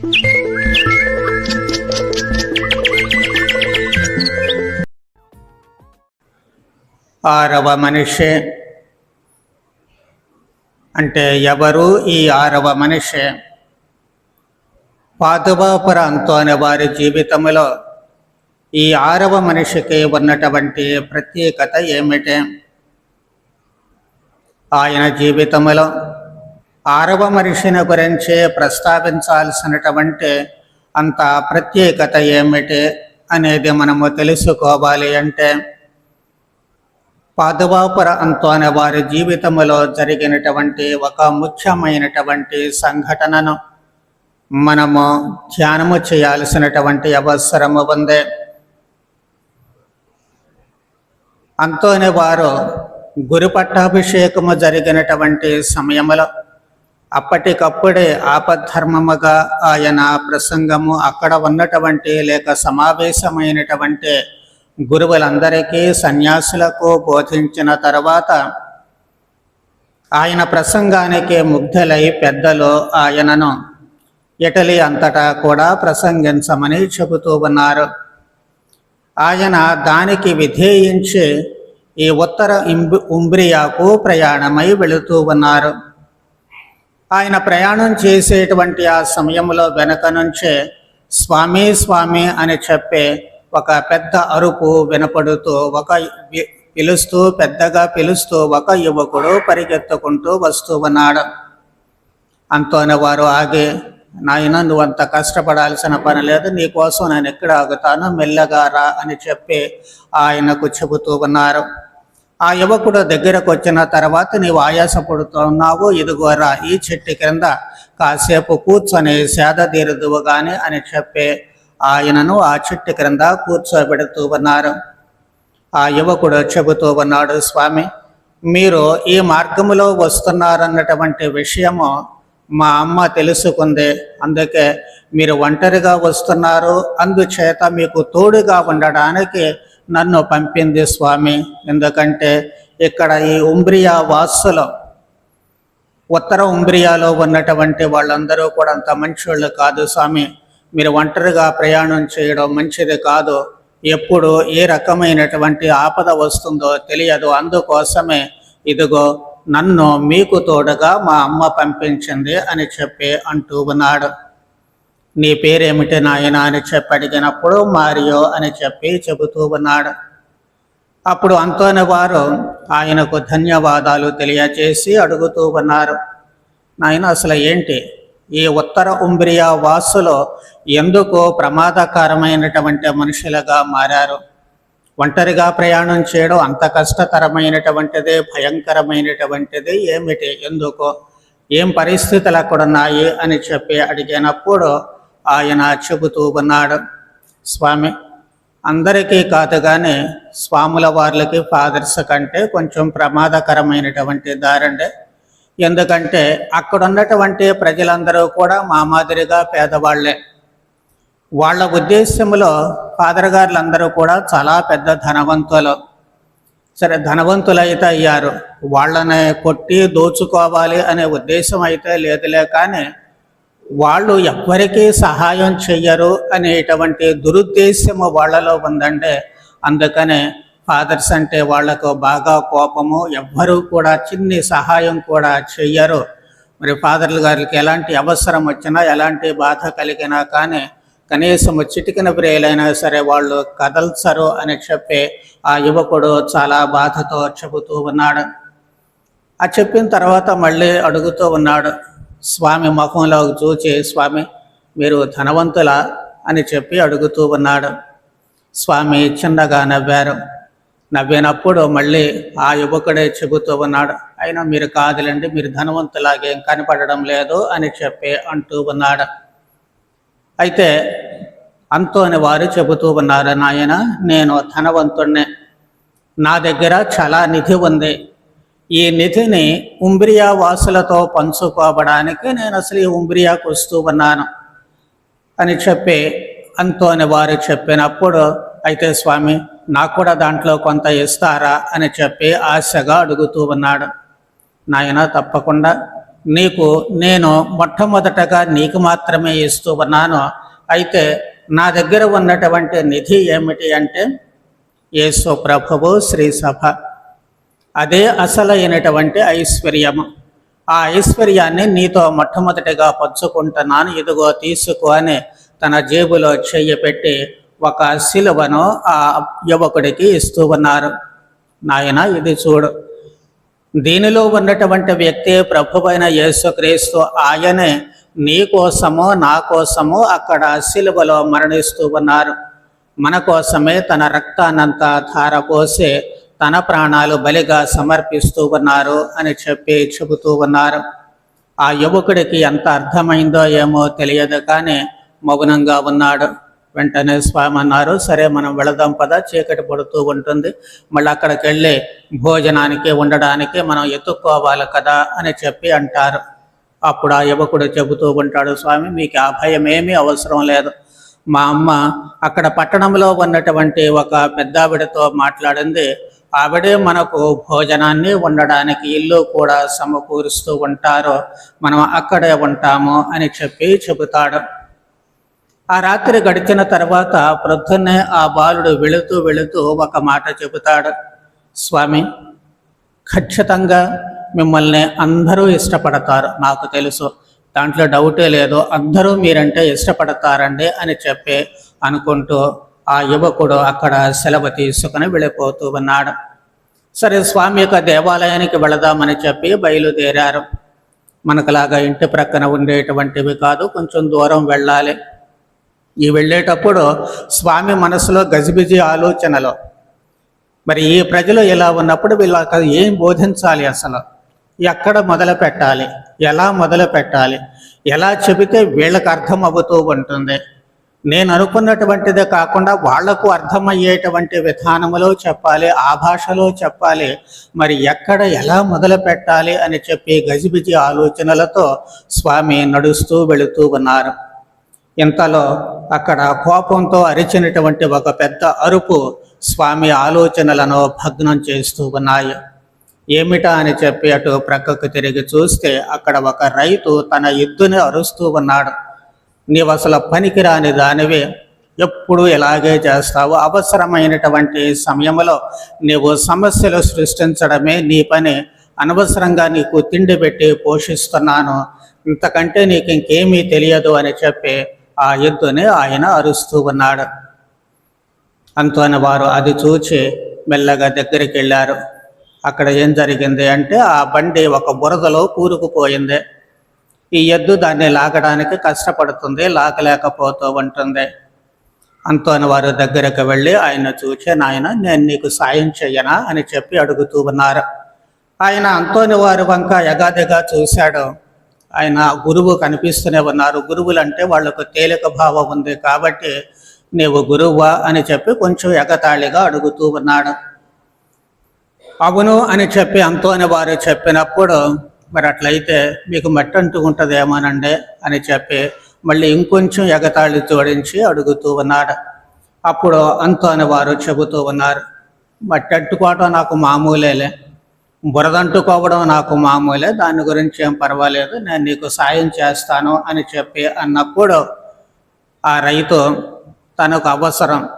ఆరవ మనిషి. అంటే ఎవరు ఈ ఆరవ మనిషి? పాదుబాపుర అనే వారి జీవితంలో ఈ ఆరవ మనిషికి ఉన్నటువంటి ప్రత్యేకత ఏమిటి? ఆయన జీవితంలో ఆరవ మనిషిని గురించి ప్రస్తావించాల్సినటువంటి అంత ప్రత్యేకత ఏమిటి అనేది మనము తెలుసుకోవాలి అంటే పాదువాపుర అంతోని వారి జీవితంలో జరిగినటువంటి ఒక ముఖ్యమైనటువంటి సంఘటనను మనము ధ్యానము చేయాల్సినటువంటి అవసరము ఉంది. అంతోని వారు గురు పట్టాభిషేకము జరిగినటువంటి సమయంలో అప్పటికప్పుడే ఆపద్ధర్మముగా ఆయన ప్రసంగము అక్కడ ఉన్నటువంటి లేక సమావేశమైనటువంటి గురువులందరికీ సన్యాసులకు బోధించిన తర్వాత ఆయన ప్రసంగానికి ముగ్ధులై పెద్దలు ఆయనను ఇటలీ అంతటా కూడా ప్రసంగించమని చెబుతూ ఉన్నారు. ఆయన దానికి విధేయించి ఈ ఉత్తర ఇంబ్ ఉంబ్రియాకు ప్రయాణమై వెళుతూ ఉన్నారు. ఆయన ప్రయాణం చేసేటువంటి ఆ సమయంలో వెనక నుంచే స్వామి స్వామి అని చెప్పే ఒక పెద్ద అరుపు వినపడుతూ ఒక పిలుస్తూ పెద్దగా పిలుస్తూ ఒక యువకుడు పరిగెత్తుకుంటూ వస్తూ ఉన్నాడు. అంతోనే వారు ఆగి నాయన నువ్వు అంత కష్టపడాల్సిన పని లేదు. నీకోసం నేను ఎక్కడ ఆగుతాను? మెల్లగా రా అని చెప్పి ఆయనకు చెబుతూ ఉన్నారు. ఆ యువకుడు దగ్గరకు వచ్చిన తర్వాత నీవు ఆయాసపడుతున్నావు ఇదిగోరా ఈ చెట్టు క్రింద కాసేపు కూర్చొని సేద తీరుదువుగాని అని చెప్పే ఆయనను ఆ చెట్టు క్రింద కూర్చోబెడుతూ ఉన్నారు. ఆ యువకుడు చెబుతూ ఉన్నాడు స్వామి మీరు ఈ మార్గంలో వస్తున్నారన్నటువంటి విషయము మా అమ్మ తెలుసుకుంది. అందుకే మీరు ఒంటరిగా వస్తున్నారు. అందుచేత మీకు తోడుగా ఉండడానికి నన్ను పంపింది స్వామి. ఎందుకంటే ఇక్కడ ఈ ఉంబ్రియా వాసులు ఉత్తర ఉంబ్రియాలో ఉన్నటువంటి వాళ్ళందరూ కూడా అంత మంచోళ్ళు కాదు స్వామి. మీరు ఒంటరిగా ప్రయాణం చేయడం మంచిది కాదు. ఎప్పుడు ఏ రకమైనటువంటి ఆపద వస్తుందో తెలియదు. అందుకోసమే ఇదిగో నన్ను మీకు తోడుగా మా అమ్మ పంపించింది అని చెప్పి అంటూ ఉన్నాడు. నీ పేరేమిటి నాయన అని చెప్పి అడిగినప్పుడు మారియో అని చెప్పి చెబుతూ ఉన్నాడు. అప్పుడు అంతోని వారు ఆయనకు ధన్యవాదాలు తెలియజేసి అడుగుతూ ఉన్నారు. నాయన అసలు ఏంటి? ఈ ఉత్తర ఉంబ్రియా వాసులు ఎందుకు ప్రమాదకరమైనటువంటి మనుషులుగా మారారు? ఒంటరిగా ప్రయాణం చేయడం అంత కష్టతరమైనటువంటిది భయంకరమైనటువంటిది ఏమిటి? ఎందుకు? ఏం పరిస్థితులు అక్కడ ఉన్నాయి అని చెప్పి అడిగినప్పుడు ఆయన చెబుతూ ఉన్నాడు. స్వామి అందరికీ కాదు కానీ స్వాముల వార్లకి ఫాదర్స్ కంటే కొంచెం ప్రమాదకరమైనటువంటి దారండి. ఎందుకంటే అక్కడ ఉన్నటువంటి ప్రజలందరూ కూడా మా మాదిరిగా పేదవాళ్ళే. వాళ్ళ ఉద్దేశంలో ఫాదర్ గారులందరూ కూడా చాలా పెద్ద ధనవంతులు. సరే ధనవంతులైతే అయ్యారు. వాళ్ళని కొట్టి దోచుకోవాలి అనే ఉద్దేశం అయితే లేదులే కానీ వాళ్ళు ఎవ్వరికీ సహాయం చెయ్యరు అనేటువంటి దురుద్దేశము వాళ్ళలో ఉందంటే అందుకనే ఫాదర్స్ అంటే వాళ్ళకు బాగా కోపము ఎవ్వరూ కూడా చిన్ని సహాయం కూడా చెయ్యరు. మరి ఫాదర్లు గారికి ఎలాంటి అవసరం వచ్చినా ఎలాంటి బాధ కలిగినా కానీ కనీసం చిటికిన ప్రియులైనా సరే వాళ్ళు కదల్చరు అని చెప్పి ఆ యువకుడు చాలా బాధతో చెబుతూ ఉన్నాడు. ఆ చెప్పిన తర్వాత మళ్ళీ అడుగుతూ ఉన్నాడు. స్వామి ముఖంలో చూచి స్వామి మీరు ధనవంతులా? అని చెప్పి అడుగుతూ ఉన్నాడు. స్వామి చిన్నగా నవ్వారు. నవ్వినప్పుడు మళ్ళీ ఆ యువకుడే చెబుతూ ఉన్నాడు అయినా మీరు కాదులండి మీరు ధనవంతులాగేం కనపడడం లేదు అని చెప్పి అంటూ ఉన్నాడు. అయితే అంతోని వారు చెబుతూ ఉన్నారు నాయన నేను ధనవంతుణ్ణి. నా దగ్గర చాలా నిధి ఉంది. ఈ నిధిని ఉంబ్రియా వాసులతో పంచుకోవడానికి నేను అసలు ఈ ఉంబ్రియాకు వస్తూ ఉన్నాను అని చెప్పి అంతోని వారు చెప్పినప్పుడు అయితే స్వామి నాకు కూడా దాంట్లో కొంత ఇస్తారా? అని చెప్పి ఆశగా అడుగుతూ ఉన్నాడు. నాయన తప్పకుండా. నీకు నేను మొట్టమొదటగా నీకు మాత్రమే ఇస్తూ ఉన్నాను. అయితే నా దగ్గర ఉన్నటువంటి నిధి ఏమిటి అంటే యేసు ప్రభువు శ్రీ సభ. అదే అసలైనటువంటి ఐశ్వర్యము. ఆ ఐశ్వర్యాన్ని నీతో మొట్టమొదటిగా పంచుకుంటున్నాను. ఇదిగో తీసుకో అని తన జేబులో చెయ్యి పెట్టి ఒక శిలువను ఆ యువకుడికి ఇస్తూ ఉన్నారు. నాయన ఇది చూడు. దీనిలో ఉన్నటువంటి వ్యక్తి ప్రభువైన యేసుక్రీస్తు ఆయనే నీ కోసము నా కోసము అక్కడ శిలువలో మరణిస్తూ ఉన్నారు. మన కోసమే తన రక్తానంతా ధారపోసి తన ప్రాణాలు బలిగా సమర్పిస్తూ ఉన్నారు అని చెప్పి చెబుతూ ఉన్నారు. ఆ యువకుడికి ఎంత అర్థమైందో ఏమో తెలియదు కానీ మౌనంగా ఉన్నాడు. వెంటనే స్వామి అన్నారు సరే మనం వెళదాం పద చీకటి పడుతూ ఉంటుంది. మళ్ళీ అక్కడికి వెళ్ళి భోజనానికి ఉండడానికి మనం ఎత్తుక్కోవాలి కదా అని చెప్పి అంటారు. అప్పుడు ఆ యువకుడు చెబుతూ ఉంటాడు స్వామి మీకు ఆ భయం ఏమీ అవసరం లేదు. మా అమ్మ అక్కడ పట్టణంలో ఉన్నటువంటి ఒక పెద్దావిడతో మాట్లాడింది. ఆవిడే మనకు భోజనాన్ని ఉండడానికి ఇల్లు కూడా సమకూరుస్తూ ఉంటారు మనం అక్కడే ఉంటాము అని చెప్పి చెబుతాడు. ఆ రాత్రి గడిచిన తర్వాత ప్రొద్దున్నే ఆ బాలుడు వెళుతూ వెళుతూ ఒక మాట చెబుతాడు. స్వామి ఖచ్చితంగా మిమ్మల్ని అందరూ ఇష్టపడతారు నాకు తెలుసు. దాంట్లో డౌటే లేదు. అందరూ మీరంటే ఇష్టపడతారండి అని చెప్పి అనుకుంటూ ఆ యువకుడు అక్కడ సెలవు తీసుకుని వెళ్ళిపోతూ ఉన్నాడు. సరే స్వామి యొక్క దేవాలయానికి వెళదామని చెప్పి బయలుదేరారు. మనకులాగా ఇంటి ప్రక్కన ఉండేటువంటివి కాదు కొంచెం దూరం వెళ్ళాలి. ఈ వెళ్ళేటప్పుడు స్వామి మనసులో గజిబిజి ఆలోచనలో. మరి ఈ ప్రజలు ఇలా ఉన్నప్పుడు వీళ్ళకి ఏం బోధించాలి అసలు? ఎక్కడ మొదలు పెట్టాలి? ఎలా మొదలు పెట్టాలి? ఎలా చెబితే వీళ్ళకి అర్థం అవుతూ ఉంటుంది? నేను అనుకున్నటువంటిదే కాకుండా వాళ్ళకు అర్థమయ్యేటువంటి విధానములో చెప్పాలి ఆ భాషలో చెప్పాలి మరి ఎక్కడ ఎలా మొదలు పెట్టాలి అని చెప్పి గజిబిజి ఆలోచనలతో స్వామి నడుస్తూ వెళుతూ ఉన్నారు. ఇంతలో అక్కడ కోపంతో అరిచినటువంటి ఒక పెద్ద అరుపు స్వామి ఆలోచనలను భగ్నం చేస్తూ ఉన్నాయి. ఏమిటా అని చెప్పి అటు ప్రక్కకు తిరిగి చూస్తే అక్కడ ఒక రైతు తన ఎద్దుని అరుస్తూ ఉన్నాడు. నీవు అసలు పనికిరాని దానివి ఎప్పుడు ఇలాగే చేస్తావు. అవసరమైనటువంటి సమయంలో నీవు సమస్యలు సృష్టించడమే నీ పని. అనవసరంగా నీకు తిండి పెట్టి పోషిస్తున్నాను. ఇంతకంటే నీకు ఇంకేమీ తెలియదు అని చెప్పి ఆ ఎద్దుని ఆయన అరుస్తూ ఉన్నాడు. అంతోని వారు అది చూచి మెల్లగా దగ్గరికి వెళ్ళారు. అక్కడ ఏం జరిగింది అంటే ఆ బండి ఒక బురదలో కూరుకుపోయింది. ఈ ఎద్దు దాన్ని లాగడానికి కష్టపడుతుంది లాగలేకపోతూ ఉంటుంది. అంతోని వారు దగ్గరకు వెళ్ళి ఆయన చూచే నాయన నేను నీకు సాయం చెయ్యనా అని చెప్పి అడుగుతూ ఉన్నారు. ఆయన అంతోని వారి వంక ఎగాదిగా చూశాడు. ఆయన గురువు కనిపిస్తూనే ఉన్నారు. గురువులు అంటే తేలిక భావం ఉంది కాబట్టి నీవు గురువా? అని చెప్పి కొంచెం ఎగతాళిగా అడుగుతూ ఉన్నాడు. అవును అని చెప్పి అంతోని వారు చెప్పినప్పుడు మరి అట్లయితే మీకు మట్టి అంటూ అని చెప్పి మళ్ళీ ఇంకొంచెం ఎగతాళి జోడించి అడుగుతూ ఉన్నాడు అప్పుడు అంతోని వారు చెబుతూ ఉన్నారు. మట్టి అంటుకోవడం నాకు మామూలేలే. బురదంటుకోవడం నాకు మామూలే. దాని గురించి ఏం పర్వాలేదు. నేను నీకు సాయం చేస్తాను అని చెప్పి అన్నప్పుడు ఆ రైతు తనకు అవసరం.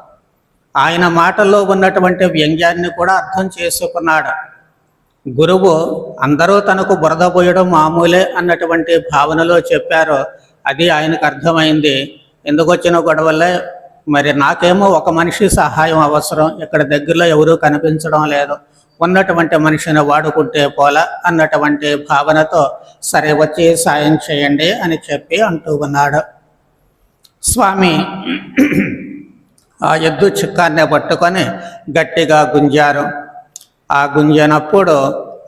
ఆయన మాటల్లో ఉన్నటువంటి వ్యంగ్యాన్ని కూడా అర్థం చేసుకున్నాడు. గురువు అందరూ తనకు బురద పోయడం మామూలే అన్నటువంటి భావనలో చెప్పారు అది ఆయనకు అర్థమైంది. ఎందుకు వచ్చిన గొడవలే? మరి నాకేమో ఒక మనిషి సహాయం అవసరం ఇక్కడ దగ్గరలో ఎవరూ కనిపించడం లేదు. ఉన్నటువంటి మనిషిని వాడుకుంటే పోలా అన్నటువంటి భావనతో సరే వచ్చి సాయం చేయండి అని చెప్పి అంటూ ఉన్నాడు. స్వామి ఆ ఎద్దు చిక్కాన్ని పట్టుకొని గట్టిగా గుంజారు. ఆ గుంజనప్పుడు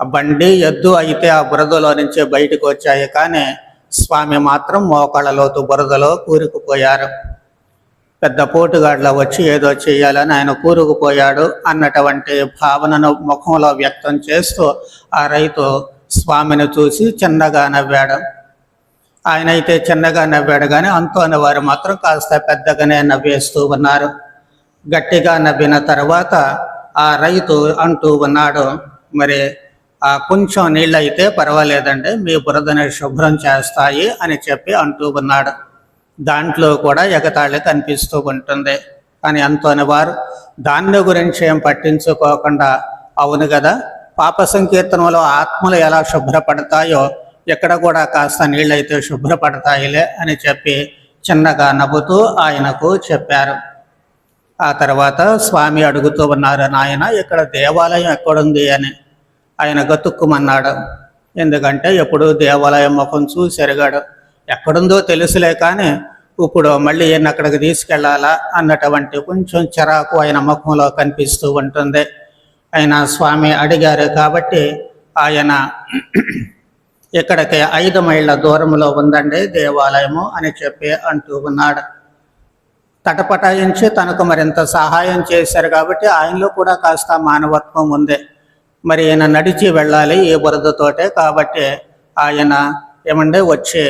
ఆ బండి ఎద్దు అయితే ఆ బురదలో నుంచి బయటకు వచ్చాయి కానీ స్వామి మాత్రం మోకాళ్ళలోతు బురదలో కూరుకుపోయారు. పెద్ద పోటుగాడ్ల వచ్చి ఏదో చేయాలని ఆయన కూరుకుపోయాడు అన్నటువంటి భావనను ముఖంలో వ్యక్తం చేస్తూ ఆ రైతు స్వామిని చూసి చిన్నగా నవ్వాడు. ఆయన అయితే చిన్నగా నవ్వాడు కానీ అంతోని వారు మాత్రం కాస్త పెద్దగానే నవ్వేస్తూ ఉన్నారు. గట్టిగా నవ్విన తర్వాత ఆ రైతు అంటూ ఉన్నాడు మరి ఆ కొంచెం నీళ్ళు అయితే పర్వాలేదండి మీ బురదని శుభ్రం చేస్తాయి అని చెప్పి అంటూ ఉన్నాడు. దాంట్లో కూడా ఎగతాళి కనిపిస్తూ ఉంటుంది. కానీ అంతోని వారు దాన్ని గురించి ఏం పట్టించుకోకుండా అవును కదా పాప సంకీర్తనలో ఆత్మలు ఎలా శుభ్రపడతాయో ఇక్కడ కూడా కాస్త నీళ్ళైతే శుభ్రపడతాయిలే అని చెప్పి చిన్నగా నవ్వుతూ ఆయనకు చెప్పారు. ఆ తర్వాత స్వామి అడుగుతూ ఉన్నారు నాయన ఇక్కడ దేవాలయం ఎక్కడుంది? అని. ఆయన గతుక్కుమన్నాడు. ఎందుకంటే ఎప్పుడు దేవాలయం ముఖం చూసి ఎరగాడు. ఎక్కడుందో తెలుసులే కానీ ఇప్పుడు మళ్ళీ ఈయన అక్కడికి తీసుకెళ్ళాలా? అన్నటువంటి కొంచెం చిరాకు ఆయన ముఖంలో కనిపిస్తూ ఉంటుంది. ఆయన స్వామి అడిగారు కాబట్టి ఆయన ఇక్కడికి ఐదు మైళ్ళ దూరంలో ఉందండి దేవాలయము అని చెప్పి అంటూ ఉన్నాడు. తటపటాయించి తనకు మరింత సహాయం చేశారు కాబట్టి ఆయనలో కూడా కాస్త మానవత్వం ఉంది. మరి ఈయన నడిచి వెళ్ళాలి ఈ బురదతోటే కాబట్టి ఆయన ఏమంటే వచ్చి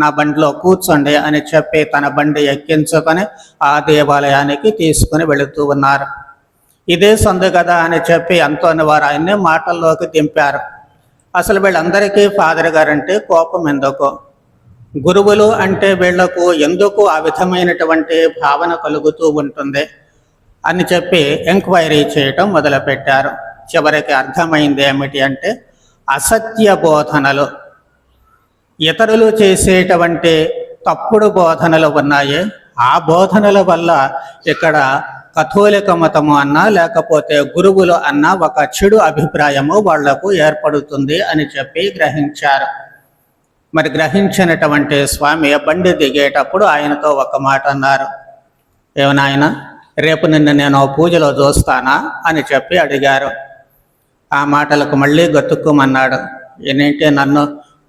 నా బండిలో కూర్చోండి అని చెప్పి తన బండి ఎక్కించుకొని ఆ దేవాలయానికి తీసుకుని వెళుతూ ఉన్నారు. ఇదే సందు కదా అని చెప్పి ఎంతోని వారు ఆయన్ని మాటల్లోకి దింపారు. అసలు వీళ్ళందరికీ ఫాదర్ గారంటే కోపం ఎందుకు? గురువులు అంటే వీళ్ళకు ఎందుకు ఆ విధమైనటువంటి భావన కలుగుతూ ఉంటుంది అని చెప్పి ఎంక్వైరీ చేయటం మొదలుపెట్టారు. చివరికి అర్థమైంది ఏమిటి అంటే అసత్య బోధనలు. ఇతరులు చేసేటువంటి తప్పుడు బోధనలు ఉన్నాయి. ఆ బోధనల వల్ల ఇక్కడ కథోలిక మతము అన్నా లేకపోతే గురువులు అన్న ఒక చెడు అభిప్రాయము వాళ్ళకు ఏర్పడుతుంది అని చెప్పి గ్రహించారు. మరి గ్రహించినటువంటి స్వామి బండి దిగేటప్పుడు ఆయనతో ఒక మాట అన్నారు. ఏమనాయన రేపు నిన్ను నేను పూజలో చూస్తానా? అని చెప్పి అడిగారు. ఆ మాటలకు మళ్ళీ గతుక్కుమన్నాడు. ఏంటి నన్ను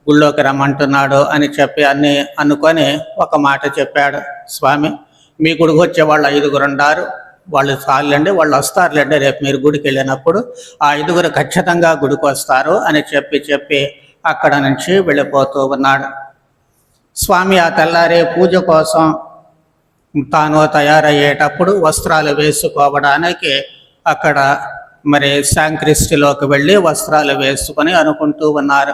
గుళ్ళోకి రమ్మంటున్నాడు? అని చెప్పి అన్ని అనుకొని ఒక మాట చెప్పాడు. స్వామి మీ గుడికి వచ్చే వాళ్ళు ఐదుగురు ఉన్నారు వాళ్ళు చాలండి వాళ్ళు వస్తారులేండి. రేపు మీరు గుడికి వెళ్ళినప్పుడు ఆ ఐదుగురు ఖచ్చితంగా గుడికి వస్తారు అని చెప్పి చెప్పి అక్కడ నుంచి వెళ్ళిపోతూ ఉన్నాడు. స్వామి ఆ తెల్లారే పూజ కోసం తాను తయారయ్యేటప్పుడు వస్త్రాలు వేసుకోవడానికి అక్కడ మరి శాంక్రిస్టిలోకి వెళ్ళి వస్త్రాలు వేసుకొని అనుకుంటూ ఉన్నారు.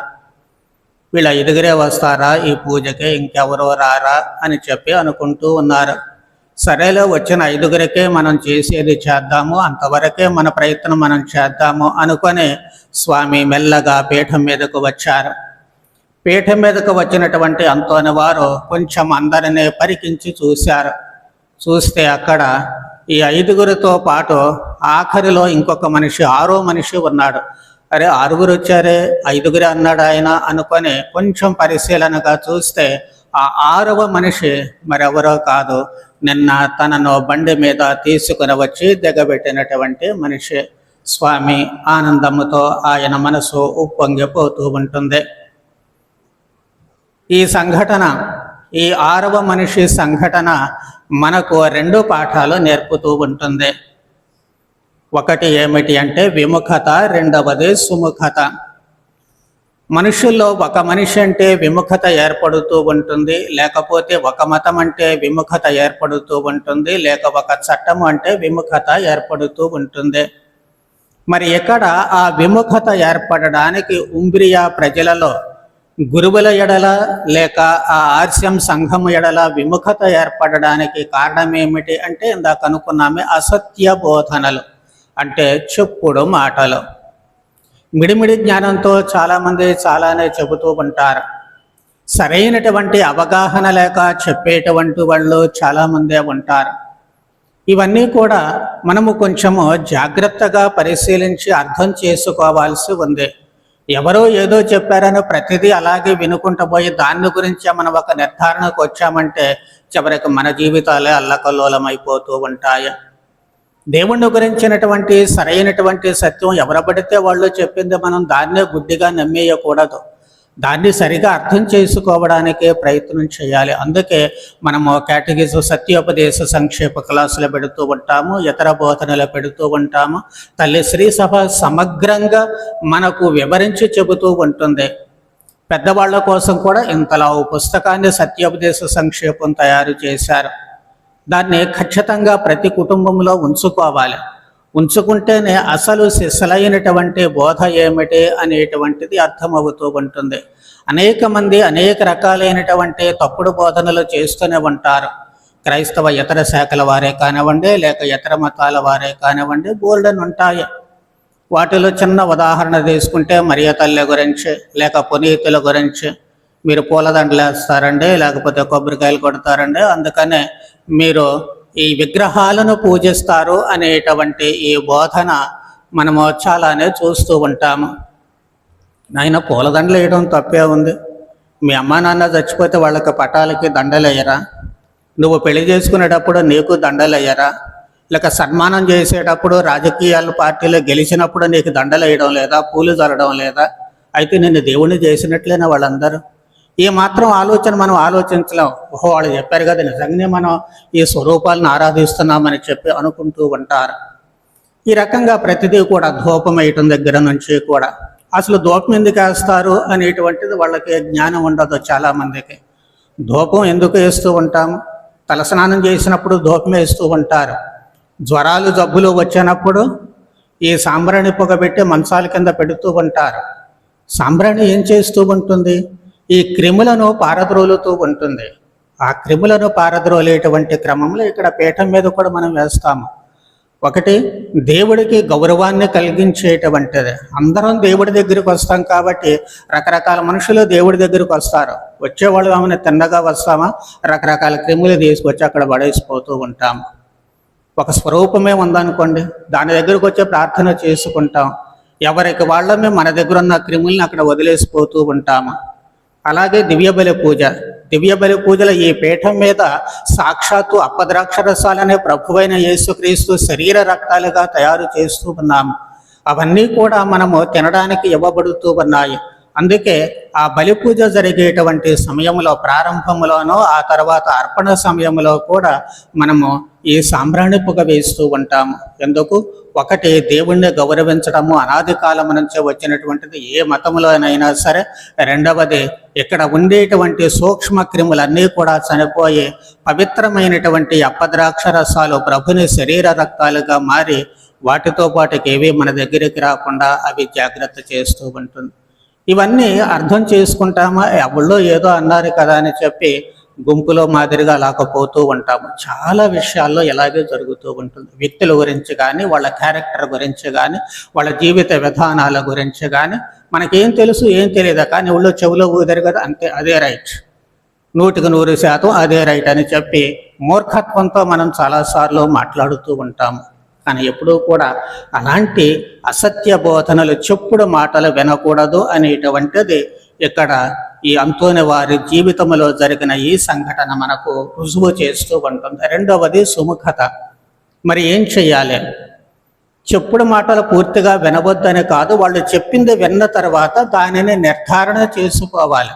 వీళ్ళ ఎదుగురే వస్తారా ఈ పూజకి? ఇంకెవరో రారా? అని చెప్పి అనుకుంటూ ఉన్నారు. సరేలో వచ్చిన ఐదుగురికే మనం చేసేది చేద్దాము అంతవరకే మన ప్రయత్నం మనం చేద్దాము అనుకొని స్వామి మెల్లగా పీఠం మీదకు వచ్చారు. పీఠం మీదకు వచ్చినటువంటి అంతోని వారు కొంచెం అందరినీ పరికించి చూశారు. చూస్తే అక్కడ ఈ ఐదుగురితో పాటు ఆఖరిలో ఇంకొక మనిషి ఆరో మనిషి ఉన్నాడు. అరే ఆరుగురు వచ్చారే ఐదుగురే అన్నాడు ఆయన అనుకొని కొంచెం పరిశీలనగా చూస్తే ఆ ఆరవ మనిషి మరెవరో కాదు నిన్న తనను బండి మీద తీసుకుని వచ్చి దిగబెట్టినటువంటి మనిషి స్వామి ఆనందముతో ఆయన మనసు ఉప్పొంగిపోతూ ఉంటుంది. ఈ సంఘటన ఈ ఆరవ మనిషి సంఘటన మనకు రెండు పాఠాలు నేర్పుతూ ఉంటుంది. ఒకటి ఏమిటి అంటే విముఖత రెండవది సుముఖత. మనుషుల్లో ఒక మనిషి అంటే విముఖత ఏర్పడుతూ ఉంటుంది లేకపోతే ఒక మతం అంటే విముఖత ఏర్పడుతూ ఉంటుంది లేక ఒక చట్టం అంటే విముఖత ఏర్పడుతూ ఉంటుంది. మరి ఇక్కడ ఆ విముఖత ఏర్పడడానికి ఉంబ్రియా ప్రజలలో గురువుల ఎడల లేక ఆ ఆర్స్యం సంఘం ఎడల విముఖత ఏర్పడడానికి కారణం ఏమిటి అంటే ఇందాక అనుకున్నామే అసత్య బోధనలు అంటే చెప్పుడు మాటలు. మిడిమిడి జ్ఞానంతో చాలామంది చాలానే చెబుతూ ఉంటారు. సరైనటువంటి అవగాహన లేక చెప్పేటువంటి వాళ్ళు చాలామందే ఉంటారు. ఇవన్నీ కూడా మనము కొంచెము జాగ్రత్తగా పరిశీలించి అర్థం చేసుకోవాల్సి ఉంది. ఎవరో ఏదో చెప్పారని ప్రతిదీ అలాగే వినుకుంటూ పోయి దాని గురించి మనం ఒక నిర్ధారణకు వచ్చామంటే చివరికి మన జీవితాలే అల్లకల్లోలమైపోతూ ఉంటాయి. దేవుణ్ణి గురించినటువంటి సరైనటువంటి సత్యం ఎవరబడితే వాళ్ళు చెప్పింది మనం దాన్నే గుడ్డిగా నమ్మేయకూడదు. దాన్ని సరిగా అర్థం చేసుకోవడానికే ప్రయత్నం చేయాలి. అందుకే మనము కేటగిజం సత్యోపదేశ సంక్షేప క్లాసులు పెడుతూ ఉంటాము ఇతర బోధనలు పెడుతూ ఉంటాము. తల్లి శ్రీ సభ సమగ్రంగా మనకు వివరించి చెబుతూ ఉంటుంది. పెద్దవాళ్ళ కోసం కూడా ఇంతలా ఓ పుస్తకాన్ని సత్యోపదేశ సంక్షేపం తయారు చేశారు. దాన్ని ఖచ్చితంగా ప్రతి కుటుంబంలో ఉంచుకోవాలి. ఉంచుకుంటేనే అసలు సిసలైనటువంటి బోధ ఏమిటి అనేటువంటిది అర్థమవుతూ ఉంటుంది. అనేక మంది అనేక రకాలైనటువంటి తప్పుడు బోధనలు చేస్తూనే ఉంటారు. క్రైస్తవ ఇతర శాఖల వారే కానివ్వండి లేక ఇతర మతాల వారే కానివ్వండి బోల్డన్ ఉంటాయి. వాటిలో చిన్న ఉదాహరణ తీసుకుంటే మరియ తల్లి గురించి లేక పునీతుల గురించి మీరు పూలదండలు వేస్తారండి లేకపోతే కొబ్బరికాయలు కొడతారండి అందుకనే మీరు ఈ విగ్రహాలను పూజిస్తారు అనేటువంటి ఈ బోధన మనము చాలానే చూస్తూ ఉంటాము. నాయన పూలదండలు వేయడం తప్పే ఉంది. మీ అమ్మా నాన్న చచ్చిపోతే వాళ్ళకి పటాలకి దండలు వేయరా? నువ్వు పెళ్ళి చేసుకునేటప్పుడు నీకు దండలు వేయరా? లేక సన్మానం చేసేటప్పుడు రాజకీయాల పార్టీలో గెలిచినప్పుడు నీకు దండలు వేయడం లేదా? పూలు జరగడం లేదా? అయితే నిన్ను దేవుణ్ణి చేసినట్లేనా వాళ్ళందరూ? ఈ మాత్రం ఆలోచన మనం ఆలోచించలేం. ఓహో వాళ్ళు చెప్పారు కదా నిజంగానే మనం ఈ స్వరూపాలను ఆరాధిస్తున్నామని చెప్పి అనుకుంటూ ఉంటారు. ఈ రకంగా ప్రతిదీ కూడా ధూపం వేయటం దగ్గర నుంచి కూడా. అసలు ధూపం ఎందుకు వేస్తారు అనేటువంటిది వాళ్ళకి జ్ఞానం ఉండదు చాలామందికి. ధూపం ఎందుకు వేస్తూ ఉంటాము తలస్నానం చేసినప్పుడు ధూపం వేస్తూ ఉంటారు. జ్వరాలు జబ్బులు వచ్చినప్పుడు ఈ సాంబ్రాణి పొగ పెట్టి మంచాల కింద పెడుతూ ఉంటారు. సాంబ్రాణి ఏం చేస్తూ ఉంటుంది? ఈ క్రిములను పారద్రోలుతూ ఉంటుంది. ఆ క్రిములను పారద్రోలేటువంటి క్రమంలో ఇక్కడ పీఠం మీద కూడా మనం వేస్తాము. ఒకటి దేవుడికి గౌరవాన్ని కలిగించేటువంటిది. అందరం దేవుడి దగ్గరికి వస్తాం కాబట్టి రకరకాల మనుషులు దేవుడి దగ్గరికి వస్తారు. వచ్చేవాళ్ళు ఏమైనా తిన్నగా వస్తామా? రకరకాల క్రిములు తీసుకొచ్చి అక్కడ పడేసిపోతూ ఉంటాము. ఒక స్వరూపమే ఉందనుకోండి. దాని దగ్గరకు వచ్చే ప్రార్థన చేసుకుంటాం. ఎవరికి వాళ్ళమే మన దగ్గర ఉన్న క్రిములను అక్కడ వదిలేసిపోతూ ఉంటాము. అలాగే దివ్యబలి పూజ. దివ్యబలి పూజల ఈ పీఠం మీద సాక్షాత్తు అప్పద్రాక్షరసాలనే ప్రభువైన యేసుక్రీస్తు శరీర రక్తాలుగా తయారు చేస్తూ ఉన్నాము. అవన్నీ కూడా మనము తినడానికి ఇవ్వబడుతూ ఉన్నాయి. అందుకే ఆ బలి పూజ జరిగేటువంటి సమయంలో ప్రారంభంలోనో ఆ తర్వాత అర్పణ సమయంలో కూడా మనము ఈ సాంబ్రాణి పొగ వేస్తూ ఉంటాము. ఎందుకు? ఒకటి దేవుణ్ణి గౌరవించడము అనాది కాలం నుంచి వచ్చినటువంటిది ఏ మతంలోనైనా సరే. రెండవది ఇక్కడ ఉండేటువంటి సూక్ష్మ క్రిములన్నీ కూడా చనిపోయి పవిత్రమైనటువంటి అప్పద్రాక్షరసాలు ప్రభుని శరీర రక్తాలుగా మారి వాటితో పాటుకి ఏవి మన దగ్గరికి రాకుండా అవి జాగ్రత్త చేస్తూ ఉంటుంది. ఇవన్నీ అర్థం చేసుకుంటామా? ఎవళ్ళో ఏదో అన్నారు కదా అని చెప్పి గుంపులో మాదిరిగా లాకపోతూ ఉంటాము. చాలా విషయాల్లో ఇలాగే జరుగుతూ ఉంటుంది. వ్యక్తుల గురించి కానీ వాళ్ళ క్యారెక్టర్ గురించి కానీ వాళ్ళ జీవిత విధానాల గురించి కానీ మనకేం తెలుసు ఏం తెలియదు. కానీ ఒళ్ళో చెవులో ఊదరు కదా అంతే అదే రైట్ నూటికి నూరు శాతం అదే రైట్ అని చెప్పి మూర్ఖత్వంతో మనం చాలాసార్లు మాట్లాడుతూ ఉంటాము. కానీ ఎప్పుడూ కూడా అలాంటి అసత్య బోధనలు చెప్పుడు మాటలు వినకూడదు అనేటువంటిది ఇక్కడ ఈ అంతోని వారి జీవితంలో జరిగిన ఈ సంఘటన మనకు రుజువు చేస్తూ ఉంటుంది. రెండవది సుముఖత. మరి ఏం చెయ్యాలి? చెప్పుడు మాటలు పూర్తిగా వినవద్దని కాదు వాళ్ళు చెప్పింది విన్న తర్వాత దానిని నిర్ధారణ చేసుకోవాలి.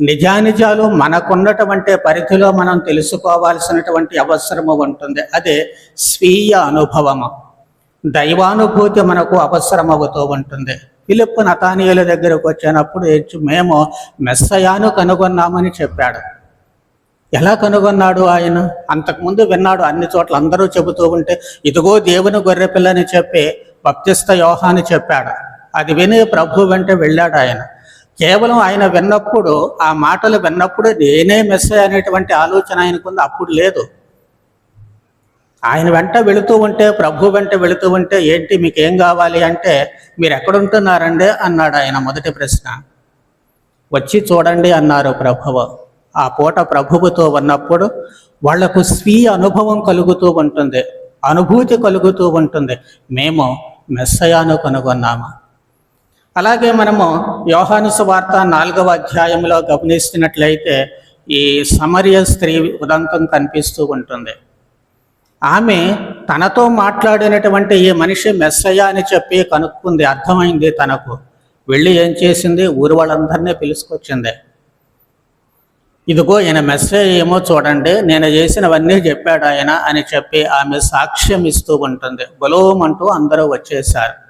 నిజానిజాలు మనకున్నటువంటి పరిధిలో మనం తెలుసుకోవాల్సినటువంటి అవసరము ఉంటుంది. అదే స్వీయ అనుభవము. దైవానుభూతి మనకు అవసరమవుతూ ఉంటుంది. పిలుపు నతానీయుల దగ్గరకు వచ్చినప్పుడు మేము మెస్సయాను కనుగొన్నామని చెప్పాడు. ఎలా కనుగొన్నాడు ఆయన? అంతకుముందు విన్నాడు అన్ని చోట్ల అందరూ చెబుతూ ఉంటే ఇదిగో దేవుని గొర్రెపిల్లని చెప్పి భక్తిస్త యోహాని చెప్పాడు. అది విని ప్రభు వెంట వెళ్ళాడు ఆయన. కేవలం ఆయన విన్నప్పుడు ఆ మాటలు విన్నప్పుడు నేనే మెస్స అనేటువంటి ఆలోచన ఆయనకుంది అప్పుడు లేదు. ఆయన వెంట వెళుతూ ఉంటే ప్రభు వెంట వెళుతూ ఉంటే ఏంటి మీకు ఏం కావాలి అంటే మీరు ఎక్కడుంటున్నారండి అన్నాడు ఆయన మొదటి ప్రశ్న. వచ్చి చూడండి అన్నారు ప్రభువు ఆ పూట ప్రభువుతో ఉన్నప్పుడు వాళ్ళకు స్వీయ అనుభవం కలుగుతూ ఉంటుంది. అనుభూతి కలుగుతూ ఉంటుంది. మేము మెస్సయాను కనుగొన్నాము. అలాగే మనము యోహాను సువార్త నాలుగవ అధ్యాయంలో గమనిస్తున్నట్లయితే ఈ సమర్య స్త్రీ ఉదంతం కనిపిస్తూ ఉంటుంది. ఆమె తనతో మాట్లాడినటువంటి ఈ మనిషి మెస్సయ్య అని చెప్పి కనుక్కుంది. అర్థమైంది తనకు. వెళ్ళి ఏం చేసింది? ఊరు వాళ్ళందరినీ పిలుచుకొచ్చింది ఇదిగో ఈయన మెస్సయ్య ఏమో చూడండి నేను చేసినవన్నీ చెప్పాడు ఆయన అని చెప్పి ఆమె సాక్ష్యం ఇస్తూ ఉంటుంది. బలోమంటూ అందరూ వచ్చేసారు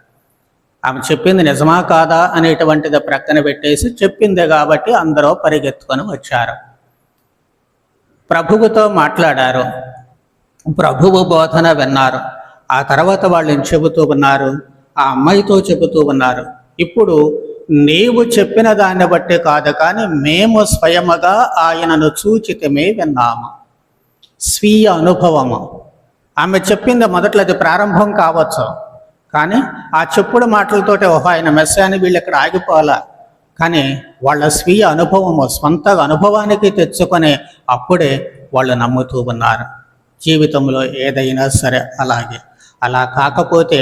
ఆమె చెప్పింది నిజమా కాదా అనేటువంటిది ప్రక్కన పెట్టేసి చెప్పిందే కాబట్టి అందరూ పరిగెత్తుకొని వచ్చారు. ప్రభువుతో మాట్లాడారు. ప్రభువు బోధన విన్నారు. ఆ తర్వాత వాళ్ళని చెబుతూ ఉన్నారు? ఆ అమ్మాయితో చెబుతూ ఉన్నారు. ఇప్పుడు నీవు చెప్పిన దాన్ని బట్టి కాదు కానీ మేము స్వయముగా ఆయనను చూచితమే విన్నాము. స్వీయ అనుభవము. ఆమె చెప్పింది మొదట్లో అది ప్రారంభం కావచ్చు. కానీ ఆ చెప్పుడు మాటలతోటి ఓహో ఆయన మెస్సాని వీళ్ళు ఇక్కడ ఆగిపోవాలా? కానీ వాళ్ళ స్వీయ అనుభవము స్వంత అనుభవానికి తెచ్చుకొని అప్పుడే వాళ్ళు నమ్ముతూ ఉన్నారు. జీవితంలో ఏదైనా సరే అలాగే. అలా కాకపోతే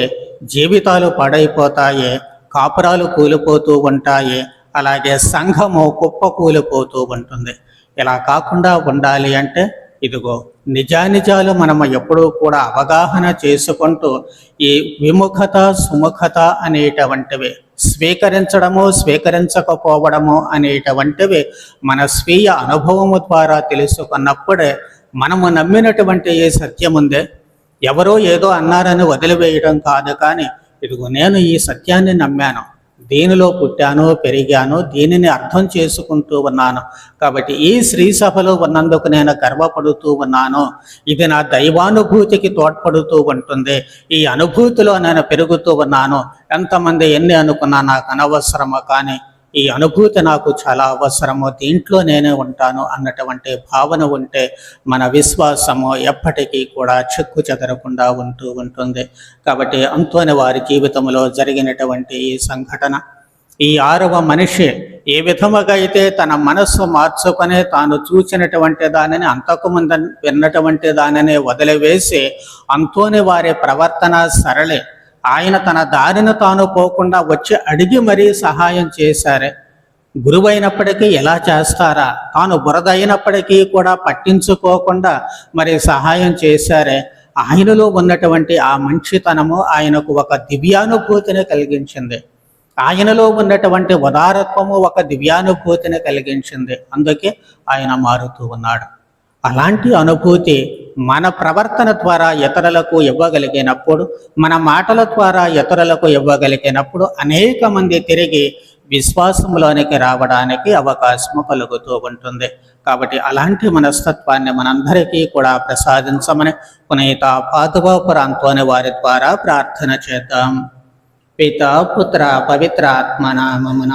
జీవితాలు పాడైపోతాయి కాపురాలు కూలిపోతూ ఉంటాయి అలాగే సంఘము కుప్ప కూలిపోతూ ఉంటుంది. ఇలా కాకుండా ఉండాలి అంటే ఇదిగో నిజానిజాలు మనం ఎప్పుడూ కూడా అవగాహన చేసుకుంటూ ఈ విముఖత సుముఖత అనేటువంటివి స్వీకరించడము స్వీకరించకపోవడము అనేటువంటివి మన స్వీయ అనుభవము ద్వారా తెలుసుకున్నప్పుడే మనము నమ్మినటువంటి ఏ సత్యం ఉందే ఎవరో ఏదో అన్నారని వదిలివేయడం కాదు కానీ ఇదిగో నేను ఈ సత్యాన్ని నమ్మాను. దీనిలో పుట్టాను పెరిగాను దీనిని అర్థం చేసుకుంటూ ఉన్నాను. కాబట్టి ఈ శ్రీ సభలో ఉన్నందుకు నేను గర్వపడుతూ ఉన్నాను. ఇది నా దైవానుభూతికి తోడ్పడుతూ ఉంటుంది. ఈ అనుభూతిలో నేను పెరుగుతూ ఉన్నాను. ఎంతమంది ఎన్ని అనుకున్నా నాకు అనవసరము కానీ ఈ అనుభూతి నాకు చాలా అవసరము. దీంట్లో నేనే ఉంటాను అన్నటువంటి భావన ఉంటే మన విశ్వాసము ఎప్పటికీ కూడా చెక్కు చెదరకుండా ఉంటూ ఉంటుంది. కాబట్టి అంతోని వారి జీవితంలో జరిగినటువంటి ఈ సంఘటన ఈ ఆరవ మనిషి ఏ విధముగా అయితే తన మనస్సు మార్చుకొని తాను చూసినటువంటి దానిని అంతకుముందు విన్నటువంటి దానిని వదిలివేసి అంతోని వారి ప్రవర్తన సరళే ఆయన తన దారిన తాను పోకుండా వచ్చి అడిగి మరీ సహాయం చేశారే. గురువైనప్పటికీ ఎలా చేస్తారా? తాను బురద అయినప్పటికీ కూడా పట్టించుకోకుండా మరి సహాయం చేశారే. ఆయనలో ఉన్నటువంటి ఆ మంచితనము ఆయనకు ఒక దివ్యానుభూతిని కలిగించింది. ఆయనలో ఉన్నటువంటి ఉదారత్వము ఒక దివ్యానుభూతిని కలిగించింది. అందుకే ఆయన మారుతూ ఉన్నాడు. అలాంటి అనుభూతి మన ప్రవర్తన ద్వారా ఇతరులకు ఇవ్వగలిగినప్పుడు మన మాటల ద్వారా ఇతరులకు ఇవ్వగలిగినప్పుడు అనేక మంది తిరిగి విశ్వాసంలోనికి రావడానికి అవకాశము కలుగుతూ ఉంటుంది. కాబట్టి అలాంటి మనస్తత్వాన్ని మనందరికీ కూడా ప్రసాదించమని పునీత పాదువాపురాంతోని వారి ద్వారా ప్రార్థన చేద్దాం. పిత పుత్ర పవిత్ర ఆత్మనామమున